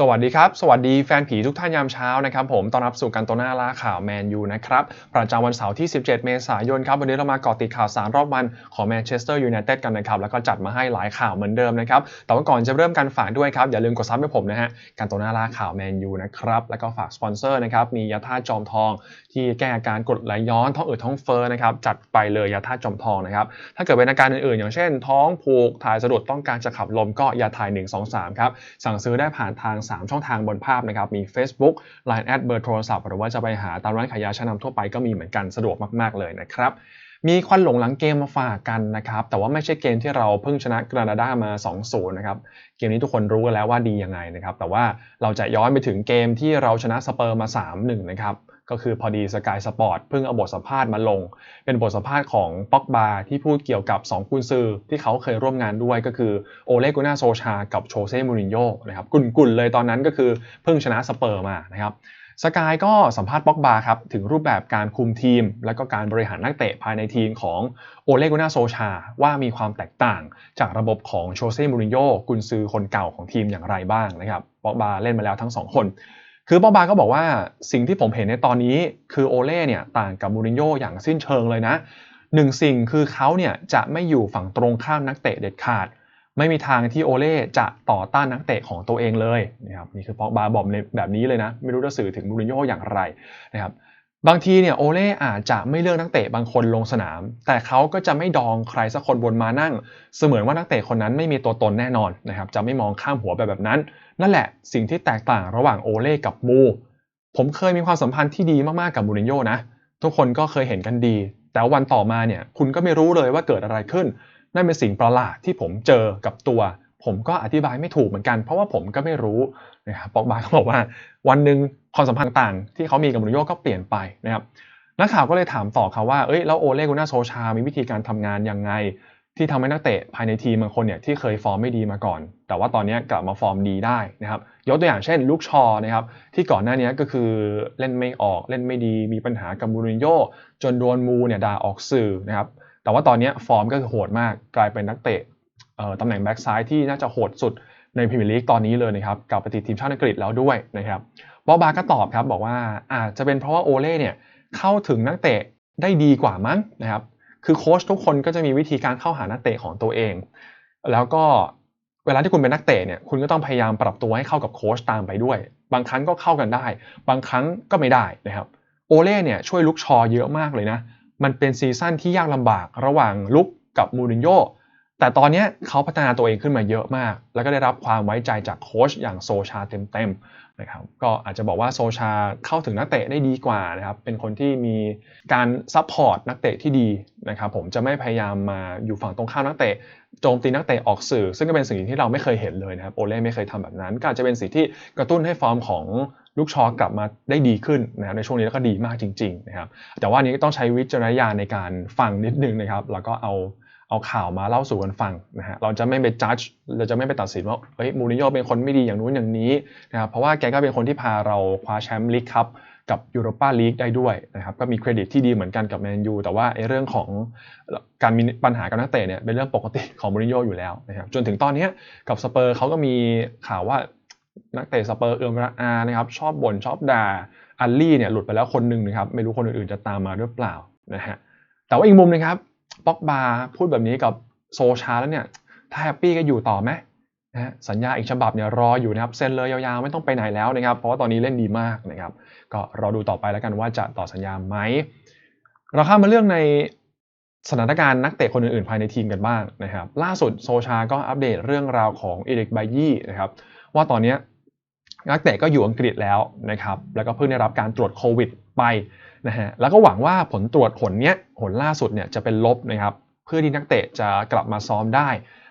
สวัสดีครับ สวัสดีแฟนผีทุกท่านยามเช้านะครับผมต้อนรับสู่กันโตหน้าล่าข่าวแมนยูนะครับ ประจำวันเสาร์ที่ 17 เมษายนครับ วันนี้เรามาเกาะติดข่าวสารรอบวันของแมนเชสเตอร์ยูไนเต็ดกันนะครับ แล้วก็จัดมาให้หลายข่าวเหมือนเดิมนะครับ แต่ว่าก่อนจะเริ่มการฝากด้วยครับ อย่าลืมกดซับให้ผมนะฮะกันโตหน้าล่าข่าวแมนยูนะครับ แล้วก็ฝากสปอนเซอร์นะครับมียาธาจอมทอง ที่แก้อาการกรดไหลย้อนท้องอืดท้องเฟ้อนะครับจัดไปเลยยาธาจอมทองนะครับถ้าเกิดเป็นอาการอื่นๆ อย่างเช่น ท้องผูกถ่ายสะดุดต้องการจะขับลมก็ยาถ่าย 1 2 3ครับสั่งซื้อได้ผ่านทาง3 ช่องทางบนภาพนะครับ มี Facebook Line แอดเบอร์โทรศัพท์หรือว่าจะไปหาตามร้านขายยาชั้นนำทั่วไปก็มีเหมือนกันสะดวกมาก ๆ เลยนะครับมีควันหลงหลังเกมมาฝากกันนะครับ แต่ว่าไม่ใช่เกมที่เราเพิ่งชนะกรานาดามา 2-0 นะครับ เกมนี้ทุกคนรู้กันแล้วว่าดียังไงนะครับ แต่ว่าเราจะย้อนไปถึงเกมที่เราชนะสเปอร์มา 3-1 นะครับ ก็คือพอดีสกายสปอร์ตเพิ่งเอาบทสัมภาษณ์มาลง เป็นบทสัมภาษณ์ของป็อกบาที่พูดเกี่ยวกับ 2 กุนซือที่เขาเคยร่วมงานด้วยก็คือโอเลกุน่าโซชา กับโชเซ่มูรินโญ่นะครับกุนๆเลยตอนนั้นก็คือเพิ่งชนะสเปอร์มานะครับสกายก็สัมภาษณ์ป็อกบาครับถึงรูปแบบการคุมทีม และก็การบริหารนักเตะภายในทีมของโอเลกุน่าโซชา ว่ามีความแตกต่างจากระบบของโชเซ่มูรินโญ่กุนซือคนเก่าของทีมอย่างไรบ้างนะครับป็อกบาเล่นมาแล้วทั้งสองคน คือปอบาก็บอกว่าสิ่งที่ผมเห็นในตอนนี้คือโอเล่เนี่ยต่างกับมูรินโญ่อย่างสิ้นเชิงเลยนะหนึ่งสิ่งคือเขาเนี่ยจะไม่อยู่ฝั่งตรงข้ามนักเตะเด็ดขาด ไม่มีทางที่โอเล่จะต่อต้านนักเตะของตัวเองเลยนะครับนี่คือปอบาบอกแบบนี้เลยนะ ไม่รู้จะสื่อถึงมูรินโญ่อย่างไรนะครับ บางทีเนี่ยโอเล่อาจจะไม่เลือกนักเตะบางคนลงสนาม แต่เขาก็จะไม่ดองใครสักคนบนมานั่ง เสมือนว่านักเตะคนนั้นไม่มีตัวตนแน่นอนนะครับ จะไม่มองข้ามหัวไปแบบนั้น นั่นแหละสิ่งที่แตกต่างระหว่างโอเล่กับมู ผมเคยมีความสัมพันธ์ที่ดีมากๆกับมูรินโญ่นะ ทุกคนก็เคยเห็นกันดี แต่วันต่อมาเนี่ยคุณก็ไม่รู้เลยว่าเกิดอะไรขึ้น นั่นเป็นสิ่งประหลาดที่ผมเจอกับตัว ผมก็อธิบายไม่ถูกเหมือนกัน เพราะว่าผมก็ไม่รู้นะครับปอกบาเขาบอกว่าวันหนึ่งความสัมพันธ์ต่างที่เขามีกับมูรินโญ่ก็เปลี่ยนไปนะครับนักข่าวก็เลยถามต่อครับว่าเอ้ยแล้วโอเลกุน่าโซชา มีวิธีการทำงานยังไง ที่ทำให้นักเตะภายในทีมบางคนเนี่ยที่เคยฟอร์มไม่ดีมาก่อน แต่ว่าตอนนี้กลับมาฟอร์มดีได้นะครับยกตัวอย่างเช่นลูกชอนะครับที่ก่อนหน้านี้ก็คือเล่นไม่ออกเล่นไม่ดีมีปัญหากับมูรินโญ่จนโดนมูเนี่ยด่าออกสื่อนะครับแต่ว่าตอนนี้ฟอร์มก็คือโหดมากกลายเป็นนักเตะ ตำแหน่งแบ็กซ้ายที่น่าจะโหดสุดในพรีเมียร์ลีกตอนนี้เลยนะครับกับปฏิทีมชาติอังกฤษแล้วด้วยนะครับบอบาก็ตอบครับบอกว่าอาจจะเป็นเพราะว่าโอเล่เนี่ยเข้าถึงนักเตะได้ดีกว่ามั้งนะครับคือโค้ชทุกคนก็จะมีวิธีการเข้าหานักเตะของตัวเอง แล้วก็เวลาที่คุณเป็นนักเตะเนี่ยคุณก็ต้องพยายามปรับตัวให้เข้ากับโค้ชตามไปด้วย บางครั้งก็เข้ากันได้ บางครั้งก็ไม่ได้นะครับโอเล่เนี่ยช่วยลุกชอเยอะมากเลยนะมันเป็นซีซั่นที่ยากลำบากระหว่างลุกกับมูรินโญ่ แต่ตอนนี้เขาพัฒนาตัวเองขึ้นมาเยอะมาก แล้วก็ได้รับความไว้ใจจากโค้ชอย่างโซชาเต็มๆนะครับก็อาจจะบอกว่าโซชาเข้าถึงนักเตะได้ดีกว่านะครับเป็นคนที่มีการซัพพอร์ตนักเตะที่ดีนะครับผมจะไม่พยายามมาอยู่ฝั่งตรงข้ามนักเตะโจมตีนักเตะออกสื่อ ซึ่งก็เป็นสิ่งที่เราไม่เคยเห็นเลยนะครับโอเล่ไม่เคยทำแบบนั้น ก็อาจจะเป็นสิ่งที่กระตุ้นให้ฟอร์มของลูกชอกลับมาได้ดีขึ้นนะครับในช่วงนี้แล้วก็ดีมากจริงๆนะครับแต่ว่านี้ก็ต้องใช้วิจารณญาณในการฟังนิดนึงนะครับแล้วก็เอา เอาข่าวมาเล่าสู่กันฟังนะฮะเราจะไม่ไปจัดเราจะไม่ไปตัดสินว่าเฮ้ยมูรินโญ่เป็นคนไม่ดีอย่างนู้นอย่างนี้นะครับเพราะว่าแกก็เป็นคนที่พาเราคว้าแชมป์ลีกคัพกับยูโรปาลีกได้ด้วยนะครับก็มีเครดิตที่ดีเหมือนกันกับแมนยูแต่ว่าไอ้เรื่องของการมีปัญหากับนักเตะเนี่ยเป็นเรื่องปกติของมูรินโญ่อยู่แล้วนะครับจนถึงตอนนี้กับสเปอร์เขาก็มีข่าวว่านักเตะสเปอร์เอือมระอานะครับชอบบ่นชอบด่าอัลลี่เนี่ยหลุดไปแล้วคนหนึ่งนะครับไม่รู้คนอื่นๆจะตามมาหรือเปล่านะฮะแต่ว่าอีกมุมนึงครับ ป็อกบาพูดแบบนี้กับโซชาแล้วเนี่ย ถ้าแฮปปี้ก็อยู่ต่อไหมนะสัญญาอีกฉบับเนี่ยรออยู่นะครับเซ็นเลยยาวๆไม่ต้องไปไหนแล้วนะครับ เพราะว่าตอนนี้เล่นดีมากนะครับ ก็รอดูต่อไปแล้วกันว่าจะต่อสัญญาไหมเราข้ามมาเรื่องในสถานการณ์นักเตะคนอื่นๆ ภายในทีมกันบ้างนะครับ ล่าสุดโซชาก็อัปเดตเรื่องราวของเอริกไบยี่นะครับว่าตอนนี้นักเตะก็อยู่อังกฤษแล้วนะครับแล้วก็เพิ่งได้รับการตรวจโควิดไป นะฮะแล้วก็หวังว่าผลตรวจผลเนี้ยผลล่าสุดเนี่ยจะเป็นลบนะครับเพื่อที่นักเตะจะกลับมาซ้อมได้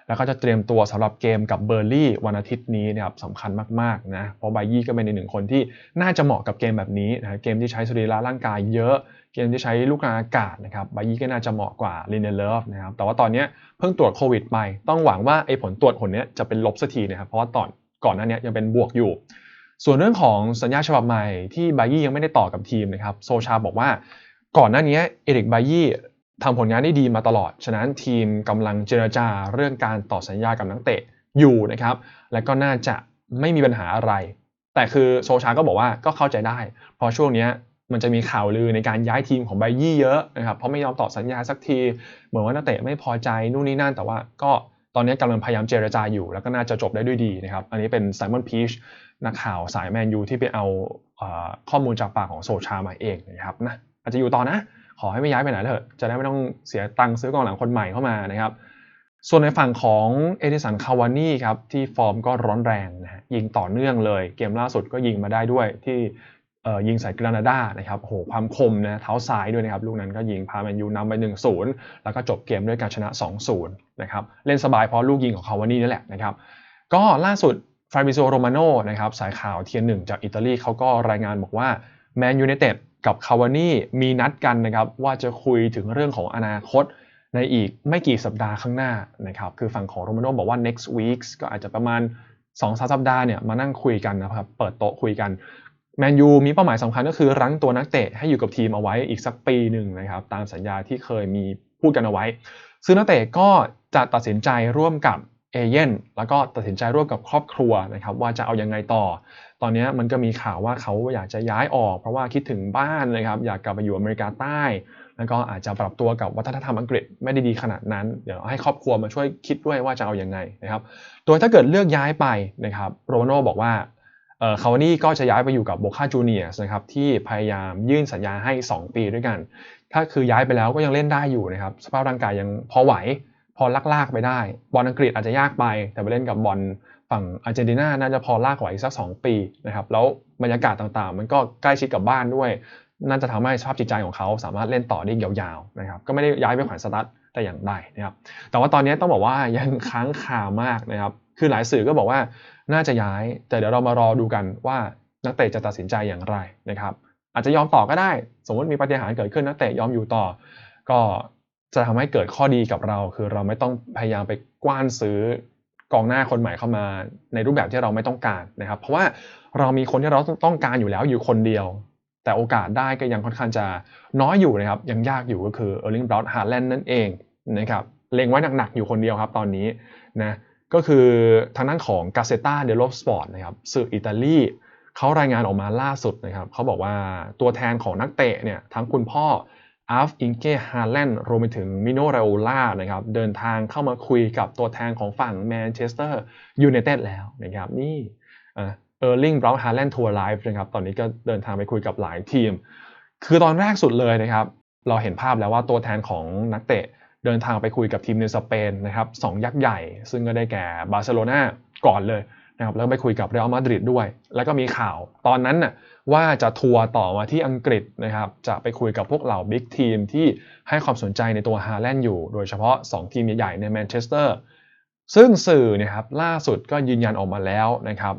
แล้วก็จะเตรียมตัวสำหรับเกมกับเบอร์ลี่วันอาทิตย์นี้นะครับสำคัญมากๆนะเพราะไบยี่ก็เป็นอีกหนึ่งคนที่น่าจะเหมาะกับเกมแบบนี้นะเกมที่ใช้สรีระร่างกายเยอะ เกมที่ใช้ลูกกลางอากาศนะครับไบยี่ก็น่าจะเหมาะกว่าลินเนเลฟนะครับแต่ว่าตอนนี้เพิ่งตรวจโควิดไป ต้องหวังว่าไอ้ผลตรวจผลนี้จะเป็นลบสักทีนะครับเพราะว่าตอนก่อนหน้านี้ยังเป็นบวกอยู่ ส่วนเรื่องของสัญญาฉบับใหม่ที่ไบยี่ยังไม่ได้ต่อกับทีมนะครับโซชาบอกว่าก่อนหน้านี้เอริกไบยี่ทำผลงานได้ดีมาตลอด ฉะนั้นทีมกำลังเจรจาเรื่องการต่อสัญญากับนักเตะอยู่นะครับ และก็น่าจะไม่มีปัญหาอะไร แต่คือโซชาก็บอกว่าก็เข้าใจได้ เพราะช่วงนี้มันจะมีข่าวลือในการย้ายทีมของไบยี่เยอะนะครับ เพราะไม่ยอมต่อสัญญาสักที เหมือนว่านักเตะไม่พอใจนู่นนี่นั่น แต่ว่าก็ ตอนนี้กำลังพยายามเจรจาอยู่ แล้วก็น่าจะจบได้ด้วยดีนะครับ อันนี้เป็นไซมอนพีชนักข่าวสายแมนยูที่ไปเอาข้อมูลจากปากของโซชามาเองนะครับนะอาจจะอยู่ต่อนะ ขอให้ไม่ย้ายไปไหนเถอะ จะได้ไม่ต้องเสียตังค์ซื้อกองหลังคนใหม่เข้ามานะครับ ส่วนในฝั่งของเอดิสันคาวานี่ครับที่ฟอร์มก็ร้อนแรงนะฮะยิงต่อเนื่องเลย เกมล่าสุดก็ยิงมาได้ด้วยที่ ยิงใส่กรานาดานะครับโหความคมนะเท้าซ้ายด้วยนะครับลูกนั้นก็ยิงพาแมนยูนำไป 1-0 แล้วก็จบเกมด้วยการชนะ 2-0 นะครับเล่นสบายเพราะลูกยิงของคาวานี่นี่แหละนะครับก็ล่าสุดฟราบิโซโรมาโนนะครับสายข่าวเทียนหนึ่งจากอิตาลีเขาก็รายงานบอกว่าแมนยูไนเต็ดกับคาวานี่มีนัดกันนะครับว่าจะคุยถึงเรื่องของอนาคตในอีกไม่กี่สัปดาห์ข้างหน้านะครับคือฝั่งของโรมาโนบอกว่า next weeks ก็อาจจะประมาณ2สัปดาห์เนี่ยมานั่งคุยกันนะครับเปิดโต๊ะคุยกัน แมนยูมีเป้าหมายสำคัญก็คือรั้งตัวนักเตะให้อยู่กับทีมเอาไว้อีกสักปีหนึ่งนะครับตามสัญญาที่เคยมีพูดกันเอาไว้ ซึ่งนักเตะก็จะตัดสินใจร่วมกับเอเย่นแล้วก็ตัดสินใจร่วมกับครอบครัวนะครับว่าจะเอายังไงต่อ ตอนนี้มันก็มีข่าวว่าเขาอยากจะย้ายออก เพราะว่าคิดถึงบ้านนะครับอยากกลับไปอยู่อเมริกาใต้ แล้วก็อาจจะปรับตัวกับวัฒนธรรมอังกฤษไม่ได้ดีขนาดนั้น เดี๋ยวให้ครอบครัวมาช่วยคิดด้วยว่าจะเอาอยัางไงนะครับ โดยถ้าเกิดเลือกย้ายไปนะครับโรโนบอกว่า คาวานี่ก็จะย้ายไปอยู่กับโบคาจูเนียสนะครับที่พยายามยื่นสัญญาให้ 2 ปีด้วยกัน ถ้าคือย้ายไปแล้วก็ยังเล่นได้อยู่นะครับสภาพร่างกายยังพอไหว พอลากๆไปได้ บอลอังกฤษอาจจะยากไป แต่ไปเล่นกับบอลฝั่งอาร์เจนตินาน่าจะพอลากไหวสัก 2 ปีนะครับแล้วบรรยากาศต่างๆ มันก็ใกล้ชิดกับบ้านด้วยน่าจะทำให้สภาพจิตใจของเขาสามารถเล่นต่อได้ยาวๆนะครับก็ไม่ได้ย้ายไปขวัญสตั๊ดแต่อย่างใดนะครับแต่ว่าตอนนี้ต้องบอกว่ายังค้างคามากนะครับคือหลายสื่อก็บอกว่า น่าจะย้าย แต่เดี๋ยวเรามารอดูกันว่านักเตะจะตัดสินใจอย่างไรนะครับ อาจจะยอมต่อก็ได้ สมมติมีปฏิหารเกิดขึ้นนักเตะยอมอยู่ต่อ ก็จะทำให้เกิดข้อดีกับเรา คือเราไม่ต้องพยายามไปกว้านซื้อกองหน้าคนใหม่เข้ามาในรูปแบบที่เราไม่ต้องการนะครับ เพราะว่าเรามีคนที่เราต้องการอยู่แล้วอยู่คนเดียว แต่โอกาสได้ก็ยังค่อนข้างจะน้อยอยู่นะครับ ยังยากอยู่ก็คือเออร์ลิงบราวน์ฮาร์แลนด์นั่นเองนะครับเล็งไว้หนักๆอยู่คนเดียวครับตอนนี้นะ ก็คือทางด้านของ g a z z e t a dello Sport นะครับสื่ออิตาลีเขารายงานออกมาล่าสุดนะครับเขาบอกว่าตัวแทนของนักเตะเนี่ยทั้งคุณพ่ออาฟอิงเกฮาร์แลนด์รวมไปถึงมิโนเรโอล่านะครับเดินทางเข้ามาคุยกับตัวแทนของฝั่งแมนเชสเตอร์ยูไนเต็ดแล้วนะครับนี่เออร์ลิงบราวน์ฮาร์แลนด์ทัวร์ไลฟ์นะครับตอนนี้ก็เดินทางไปคุยกับหลายทีม คือตอนแรกสุดเลยนะครับ เราเห็นภาพแล้วว่าตัวแทนของนักเตะ เดินทางไปคุยกับทีมในสเปนนะครับสองยักษ์ใหญ่ ซึ่งก็ได้แก่บาร์เซโลนาก่อนเลยนะครับแล้วไปคุยกับเรอัลมาดริดด้วย แล้วก็มีข่าวตอนนั้นน่ะว่าจะทัวร์ต่อมาที่อังกฤษนะครับจะไปคุยกับพวกเหล่าบิ๊กทีมที่ให้ความสนใจในตัวฮาแลนด์อยู่ โดยเฉพาะ 2 ทีมใหญ่ๆในแมนเชสเตอร์ซึ่งสื่อนะครับล่าสุดก็ยืนยันออกมาแล้วนะครับ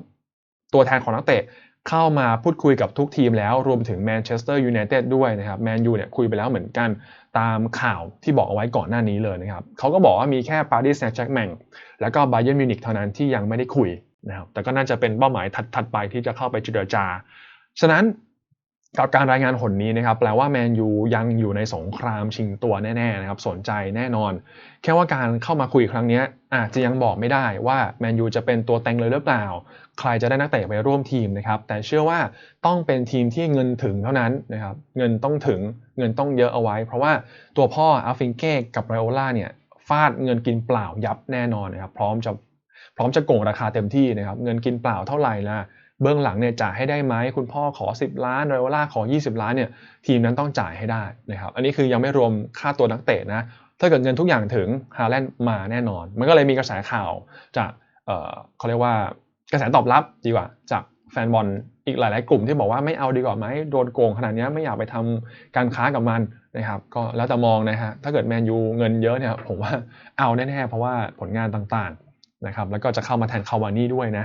ตัวแทนของนักเตะ เข้ามาพูดคุยกับทุกทีมแล้วรวมถึงแมนเชสเตอร์ยูไนเต็ดด้วยนะครับแมนยูเนี่ยคุยไปแล้วเหมือนกันตามข่าวที่บอกเอาไว้ก่อนหน้านี้เลยนะครับเขาก็บอกว่ามีแค่ปารีสแซงต์แชร์แมงแล้วก็ไบเยนมิวนิกเท่านั้นที่ยังไม่ได้คุยนะครับแต่ก็น่าจะเป็นเป้าหมายถัดๆไปที่จะเข้าไปเจรจา ฉะนั้น กับการรายงานผลนี้นะครับแปลว่าแมนยูยังอยู่ในสงครามชิงตัวแน่ๆนะครับสนใจแน่นอน แค่ว่าการเข้ามาคุยครั้งนี้อาจจะยังบอกไม่ได้ว่าแมนยูจะเป็นตัวเต็งเลยหรือเปล่า ใครจะได้นักเตะไปร่วมทีมนะครับแต่เชื่อว่าต้องเป็นทีมที่เงินถึงเท่านั้นนะครับเงินต้องถึงเงินต้องเยอะเอาไว้ เพราะว่าตัวพ่ออัลฟิงเก้กับไรโอล่าเนี่ยฟาดเงินกินเปล่ายับแน่นอนนะครับพร้อมจะพร้อมจะโกงราคาเต็มที่นะครับเงินกินเปล่าเท่าไหร่ละ เบื้องหลังเนี่ยจ่ายให้ได้ไหมคุณพ่อขอ 10 ล้านไรโอล่าขอ 20 ล้านเนี่ยทีมนั้นต้องจ่ายให้ได้นะครับอันนี้คือยังไม่รวมค่าตัวนักเตะนะถ้าเกิดเงินทุกอย่างถึงฮาแลนด์มาแน่นอน มันก็เลยมีกระแสข่าวจากเเขาเรียกว่ากระแสตอบรับดีกว่าจากแฟนบอลอีกหลาย ๆ กลุ่มที่บอกว่าไม่เอาดีกว่าไหมโดนโกงขนาดนี้ไม่อยากไปทำการค้ากับมันนะครับก็แล้วแต่มองนะฮะถ้าเกิดแมนยูเงินเยอะเนี่ยผมว่าเอาแน่ ๆ เพราะว่าผลงานต่าง ๆ นะครับแล้วก็จะเข้ามาแทนคาวานี่ด้วยนะ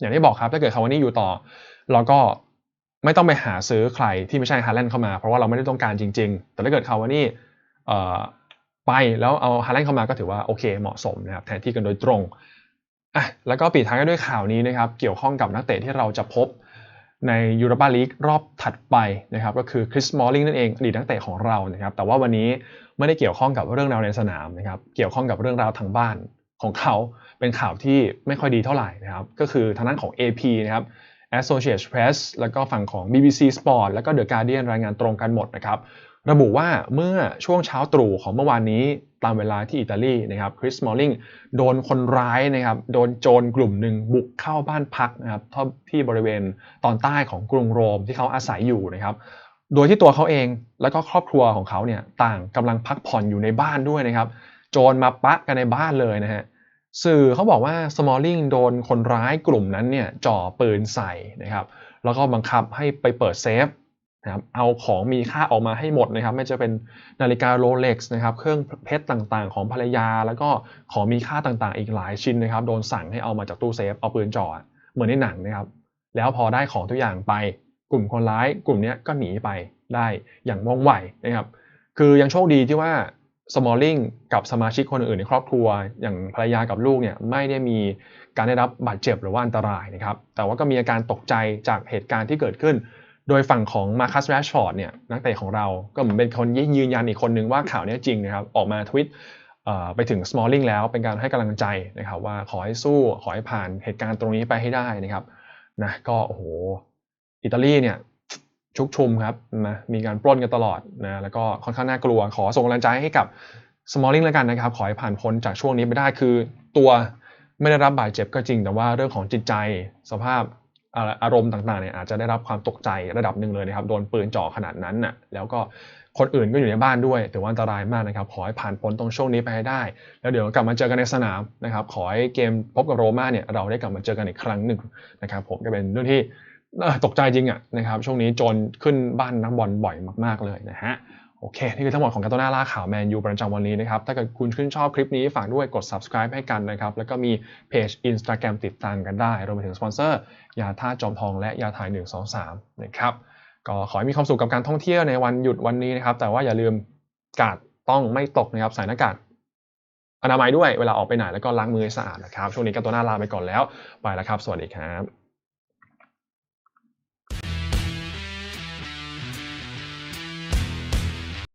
อย่างที่บอกครับถ้าเกิดคาวานี่อยู่ต่อ เราก็ไม่ต้องไปหาซื้อใครที่ไม่ใช่ฮาร์แลนด์เข้ามา เพราะว่าเราไม่ได้ต้องการจริง ๆ แต่ถ้าเกิดคาวานี่ไปแล้วเอาฮาร์แลนด์เข้ามาก็ถือว่าโอเคเหมาะสมนะครับแทนที่กันโดยตรงอะแล้วก็ปิดท้ายด้วยข่าวนี้นะครับเกี่ยวข้องกับนักเตะที่เราจะพบในยูโรปาลีกรอบถัดไปนะครับก็คือคริสมอลลิงนั่นเองอดีตนักเตะของเรานะครับแต่ว่าวันนี้ไม่ได้เกี่ยวข้องกับเรื่องราวในสนามนะครับเกี่ยวข้องกับเรื่องราวทางบ้าน ของเขาเป็นข่าวที่ไม่ค่อยดีเท่าไหร่นะครับ ก็คือทางด้านของ AP นะครับ Associated Press แล้วก็ฝั่งของ BBC Sport แล้วก็ The Guardian รายงานตรงกันหมดนะครับ ระบุว่าเมื่อช่วงเช้าตรู่ของเมื่อวานนี้ตามเวลาที่อิตาลีนะครับคริสมอลลิงโดนคนร้ายนะครับโดนโจรกลุ่มหนึ่งบุกเข้าบ้านพักนะครับที่บริเวณตอนใต้ของกรุงโรมที่เขาอาศัยอยู่นะครับโดยที่ตัวเขาเองแล้วก็ครอบครัวของเขาเนี่ยต่างกำลังพักผ่อนอยู่ในบ้านด้วยนะครับ โจรมาปะกันในบ้านเลยนะฮะสื่อเขาบอกว่าสมอลลิงโดนคนร้ายกลุ่มนั้นเนี่ยจ่อปืนใส่นะครับแล้วก็บังคับให้ไปเปิดเซฟนะครับเอาของมีค่าออกมาให้หมดนะครับ ไม่จะเป็นนาฬิกาโรเล็กซ์นะครับเครื่องเพชรต่างๆ ของภรรยา แล้วก็ของมีค่าต่างๆ อีกหลายชิ้นนะครับ โดนสั่งให้เอามาจากตู้เซฟเอาปืนจ่อเหมือนในหนังนะครับแล้วพอได้ของทุกอย่างไป กลุ่มคนร้ายกลุ่มนี้ก็หนีไปได้อย่างว่องไวนะครับ คือยังโชคดีที่ว่า สมอลลิงกับสมาชิกคนอื่นในครอบครัว อย่างภรรยากับลูกเนี่ยไม่ได้มีการได้รับบาดเจ็บหรือว่าอันตรายนะครับแต่ว่าก็มีอาการตกใจจากเหตุการณ์ที่เกิดขึ้น โดยฝั่งของมาคัสแรชฟอร์ดเนี่ยนักเตะของเราก็เหมือนเป็นคนยืนยันอีกคนนึงว่าข่าวนี้จริงนะครับออกมาทวิตไปถึง Smalling แล้วเป็นการให้กำลังใจนะครับว่าขอให้สู้ขอให้ผ่านเหตุการณ์ตรงนี้ไปให้ได้นะครับนะก็โอ้โหอิตาลีเนี่ย ชุกชุมครับนะมีการปล้นกันตลอดนะแล้วก็ค่อนข้างน่ากลัว ขอส่งกำลังใจให้กับ Smalling แล้วกันนะครับ ขอให้ผ่านพ้นจากช่วงนี้ไปได้คือตัวไม่ได้รับบาดเจ็บก็จริง แต่ว่าเรื่องของจิตใจสภาพอารมณ์ต่างๆเนี่ยอาจจะได้รับความตกใจระดับหนึ่งเลยนะครับโดนปืนจ่อขนาดนั้นน่ะแล้วก็คนอื่นก็อยู่ในบ้านด้วยถือว่าอันตรายมากนะครับ ขอให้ผ่านพ้นตรงช่วงนี้ไปให้ได้ แล้วเดี๋ยวกลับมาเจอกันในสนามนะครับ ขอให้เกมพบกับโรม่าเนี่ยเราได้กลับมาเจอกันอีกครั้งหนึ่งนะครับ ผมก็เป็นเรื่องที่ ตกใจจริงอะนะครับช่วงนี้โจรขึ้นบ้านนักบอลบ่อยมากๆเลยนะฮะโอเค นี่คือทั้งหมดของการต้นหน้าล่าข่าวแมนยูประจำวันนี้นะครับ ถ้าเกิดคุณชื่นชอบคลิปนี้ ฝากด้วยกด subscribe ให้กันนะครับ แล้วก็มีเพจ Instagram ติดตามกันได้ รวมไปถึงสปอนเซอร์ยาท่าจอมทองและยาถ่าย 123 นะครับ ก็ขอให้มีความสุขกับการท่องเที่ยวในวันหยุดวันนี้นะครับ แต่ว่าอย่าลืมกาดต้องไม่ตกนะครับ ใส่หน้ากากอนามัยด้วยเวลาออกไปไหนแล้วก็ล้างมือให้สะอาดนะครับ ช่วงนี้การตัวหน้าลาไปก่อนแล้ว ไปแล้วครับ สวัสดีครับ